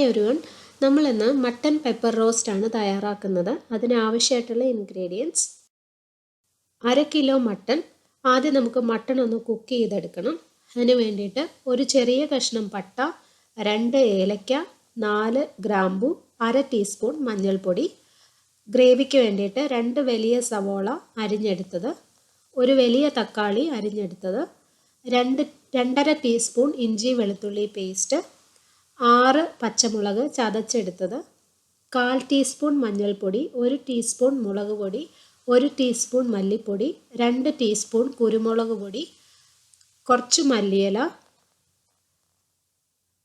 Hi ഒരുവൺ നമ്മളിന്ന് mutton pepper roast ആണ് തയ്യാറാക്കുന്നത് അതിനാവശ്യമായിട്ടുള്ള ഇൻഗ്രീഡിയൻസ്. അര കിലോ മട്ടൺ ആദ്യം നമുക്ക് മട്ടൺ ഒന്ന് കുക്ക് ചെയ്തെടുക്കണം. അതിന് വേണ്ടിയിട്ട് ഒരു ചെറിയ കഷ്ണം പട്ട രണ്ട് ഏലക്ക നാല് ഗ്രാമ്പു അര ടീസ്പൂൺ മഞ്ഞൾപ്പൊടി ഗ്രേവിക്ക് വേണ്ടിയിട്ട് രണ്ട് വലിയ സവോള അരിഞ്ഞെടുത്തത് ഒരു വലിയ തക്കാളി അരിഞ്ഞെടുത്തത് രണ്ട് രണ്ടര ടീസ്പൂൺ ഇഞ്ചി വെളുത്തുള്ളി പേസ്റ്റ് ആറ് പച്ചമുളക് ചതച്ചെടുത്തത്. കാൽ ടീസ്പൂൺ മഞ്ഞൾപ്പൊടി ഒരു ടീസ്പൂൺ മുളക് പൊടി ഒരു ടീസ്പൂൺ മല്ലിപ്പൊടി രണ്ട് ടീസ്പൂൺ കുരുമുളക് പൊടി കുറച്ച് മല്ലിയില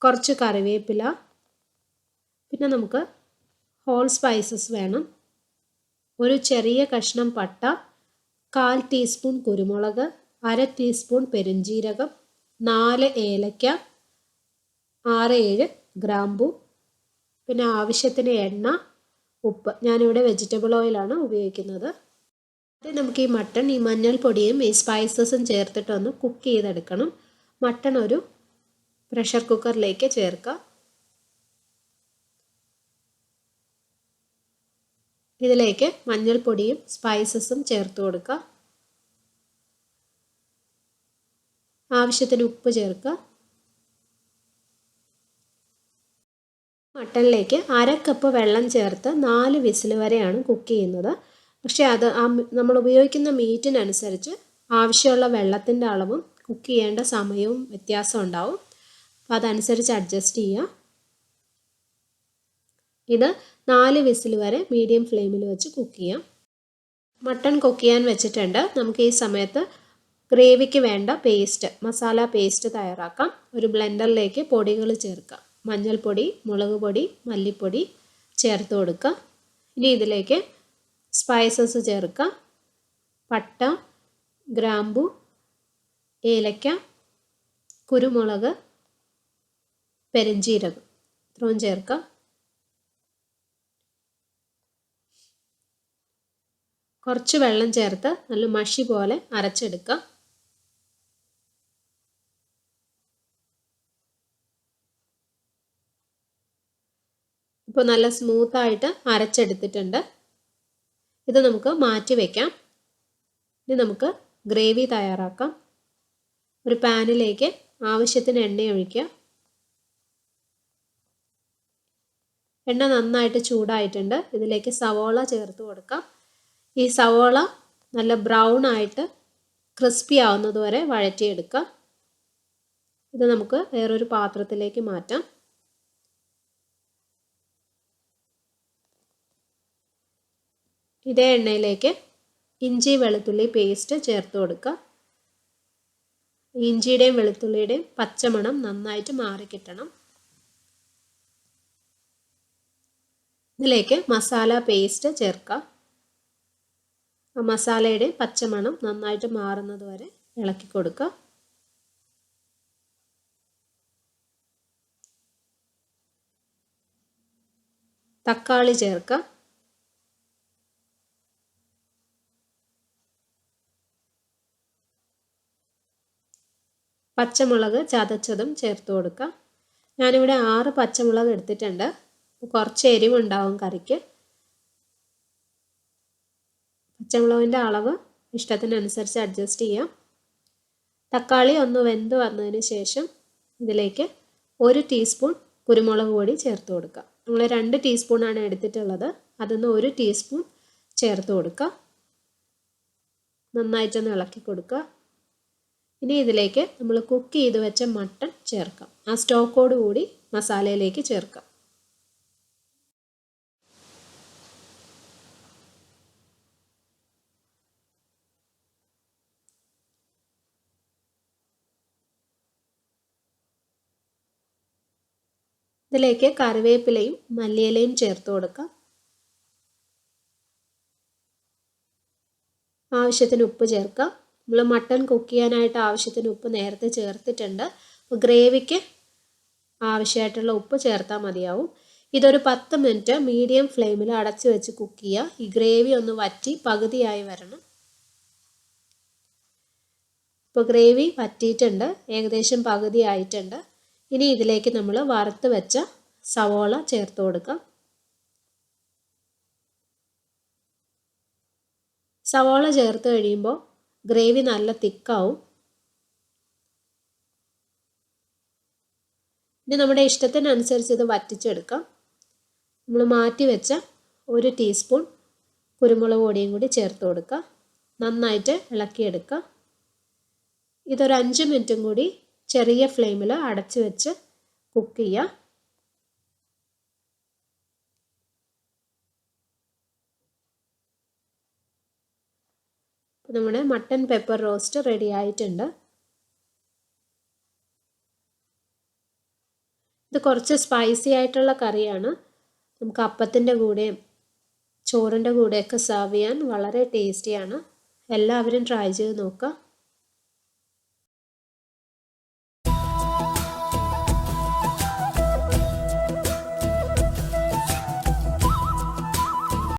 കുറച്ച് കറിവേപ്പില. പിന്നെ നമുക്ക് ഹോൾ സ്പൈസസ് വേണം. ഒരു ചെറിയ കഷ്ണം പട്ട കാൽ ടീസ്പൂൺ കുരുമുളക് അര ടീസ്പൂൺ പെരുംജീരകം നാല് ഏലക്ക ആറ് ഏഴ് ഗ്രാമ്പു പിന്നെ ആവശ്യത്തിന് എണ്ണ ഉപ്പ്. ഞാനിവിടെ വെജിറ്റബിൾ ഓയിലാണ് ഉപയോഗിക്കുന്നത്. അത് നമുക്ക് ഈ മട്ടൺ ഈ മഞ്ഞൾപ്പൊടിയും ഈ സ്പൈസസും ചേർത്തിട്ടൊന്ന് കുക്ക് ചെയ്തെടുക്കണം. മട്ടൺ ഒരു പ്രഷർ കുക്കറിലേക്ക് ചേർക്കുക. ഇതിലേക്ക് മഞ്ഞൾപ്പൊടിയും സ്പൈസസും ചേർത്ത് കൊടുക്കുക. ആവശ്യത്തിന് ഉപ്പ് ചേർക്കുക. മട്ടണിലേക്ക് അര കപ്പ് വെള്ളം ചേർത്ത് നാല് വിസിൽ വരെയാണ് കുക്ക് ചെയ്യുന്നത്. പക്ഷേ അത് ആ നമ്മൾ ഉപയോഗിക്കുന്ന മീറ്റിനനുസരിച്ച് ആവശ്യമുള്ള വെള്ളത്തിന്റെ അളവും കുക്ക് ചെയ്യേണ്ട സമയവും വ്യത്യാസം ഉണ്ടാവും. അപ്പോൾ അതനുസരിച്ച് അഡ്ജസ്റ്റ് ചെയ്യുക. ഇത് നാല് വിസിൽ വരെ മീഡിയം ഫ്ലെയിമിൽ വെച്ച് കുക്ക് ചെയ്യാം. മട്ടൺ കുക്ക് ചെയ്യാൻ വെച്ചിട്ടുണ്ട്. നമുക്ക് ഈ സമയത്ത് ഗ്രേവിക്ക് വേണ്ട പേസ്റ്റ് മസാല പേസ്റ്റ് തയ്യാറാക്കാം. ഒരു ബ്ലെൻഡറിലേക്ക് പൊടികൾ ചേർക്കാം. മഞ്ഞൾപ്പൊടി മുളക് പൊടി മല്ലിപ്പൊടി ചേർത്ത് കൊടുക്കുക. ഇനി ഇതിലേക്ക് സ്പൈസസ് ചേർക്കുക. പട്ട ഗ്രാമ്പു ഏലക്ക കുരുമുളക് പെരഞ്ചീരകം. ഇത്രയും ചേർക്കുക. കുറച്ച് വെള്ളം ചേർത്ത് നല്ല മഷി പോലെ അരച്ചെടുക്കുക. ഇപ്പോൾ നല്ല സ്മൂത്തായിട്ട് അരച്ചെടുത്തിട്ടുണ്ട്. ഇത് നമുക്ക് മാറ്റി വയ്ക്കാം ഇനി നമുക്ക് ഗ്രേവി തയ്യാറാക്കാം. ഒരു പാനിലേക്ക് ആവശ്യത്തിന് എണ്ണ ഒഴിക്കുക. എണ്ണ നന്നായിട്ട് ചൂടായിട്ടുണ്ട്. ഇതിലേക്ക് സവോള ചേർത്ത് കൊടുക്കാം. ഈ സവോള നല്ല ബ്രൗൺ ആയിട്ട് ക്രിസ്പി ആവുന്നതുവരെ വഴറ്റിയെടുക്കാം. ഇത് നമുക്ക് വേറൊരു പാത്രത്തിലേക്ക് മാറ്റാം. ഇതേ എണ്ണയിലേക്ക് ഇഞ്ചി വെളുത്തുള്ളി പേസ്റ്റ് ചേർത്ത് കൊടുക്കുക. ഇഞ്ചിയുടെയും വെളുത്തുള്ളിയുടെയും പച്ചമണം നന്നായിട്ട് മാറിക്കിട്ടണം ഇതിലേക്ക് മസാല പേസ്റ്റ് ചേർക്കുക. ആ മസാലയുടെ പച്ചമണം നന്നായിട്ട് മാറുന്നത് വരെ ഇളക്കി കൊടുക്കുക. തക്കാളി ചേർക്കുക. പച്ചമുളക് ചതച്ചതും ചേർത്ത് കൊടുക്കുക ഞാനിവിടെ ആറ് പച്ചമുളക് എടുത്തിട്ടുണ്ട്. കുറച്ച് എരിവുണ്ടാവും കറിക്ക്. പച്ചമുളകിന്റെ അളവ് ഇഷ്ടത്തിനനുസരിച്ച് അഡ്ജസ്റ്റ് ചെയ്യാം. തക്കാളി ഒന്ന് വെന്ത് വന്നതിന് ശേഷം ഇതിലേക്ക് ഒരു ടീസ്പൂൺ കുരുമുളക് പൊടി ചേർത്ത് കൊടുക്കുക നമ്മൾ രണ്ട് ടീസ്പൂണാണ് എടുത്തിട്ടുള്ളത്. അതിന്ന് ഒരു ടീസ്പൂൺ ചേർത്ത് കൊടുക്കുക നന്നായിട്ടൊന്ന് ഇളക്കി കൊടുക്കുക. ഇനി ഇതിലേക്ക് നമ്മൾ കുക്ക് ചെയ്ത് വെച്ച മട്ടൺ ചേർക്കാം. ആ സ്റ്റോക്കോട് കൂടി മസാലയിലേക്ക് ചേർക്കാം. ഇതിലേക്ക് കറിവേപ്പിലയും മല്ലിയിലയും ചേർത്ത് കൊടുക്കാം. ആവശ്യത്തിന് ഉപ്പ് ചേർക്കാം. നമ്മൾ മട്ടൺ കുക്ക് ചെയ്യാനായിട്ട് ആവശ്യത്തിന് ഉപ്പ് നേരത്തെ ചേർത്തിട്ടുണ്ട്. അപ്പോൾ ഗ്രേവിക്ക് ആവശ്യമായിട്ടുള്ള ഉപ്പ് ചേർത്താൽ മതിയാവും. ഇതൊരു പത്ത് മിനിറ്റ് മീഡിയം ഫ്ലെയിമിൽ അടച്ച് വെച്ച് കുക്ക് ചെയ്യുക ഈ ഗ്രേവി ഒന്ന് വറ്റി പകുതിയായി വരണം. ഇപ്പോൾ ഗ്രേവി വറ്റിയിട്ടുണ്ട്. ഏകദേശം പകുതി ആയിട്ടുണ്ട്. ഇനി ഇതിലേക്ക് നമ്മൾ വറുത്ത് വെച്ച സവോള ചേർത്ത് കൊടുക്കാം. സവോള ചേർത്ത് കഴിയുമ്പോൾ ഗ്രേവി നല്ല തിക്കാവും. ഇനി നമ്മുടെ ഇഷ്ടത്തിനനുസരിച്ച് ഇത് വറ്റിച്ചെടുക്കാം. നമ്മൾ മാറ്റി വെച്ച ഒരു ടീസ്പൂൺ കുരുമുളക് പൊടിയും കൂടി ചേർത്ത് കൊടുക്കുക നന്നായിട്ട് ഇളക്കിയെടുക്കുക ഇതൊരു അഞ്ച് മിനിറ്റും കൂടി ചെറിയ ഫ്ലെയിമിൽ അടച്ചു വെച്ച് കുക്ക് ചെയ്യുക നമ്മുടെ മട്ടൻ പെപ്പർ റോസ്റ്റ് റെഡി ആയിട്ടുണ്ട്. ഇത് കുറച്ച് സ്പൈസി ആയിട്ടുള്ള കറിയാണ്. നമുക്ക് അപ്പത്തിന്റെ കൂടെയും ചോറിന്റെ കൂടെയൊക്കെ സെർവ് ചെയ്യാൻ വളരെ ടേസ്റ്റിയാണ് എല്ലാവരും ട്രൈ ചെയ്ത് നോക്കുക.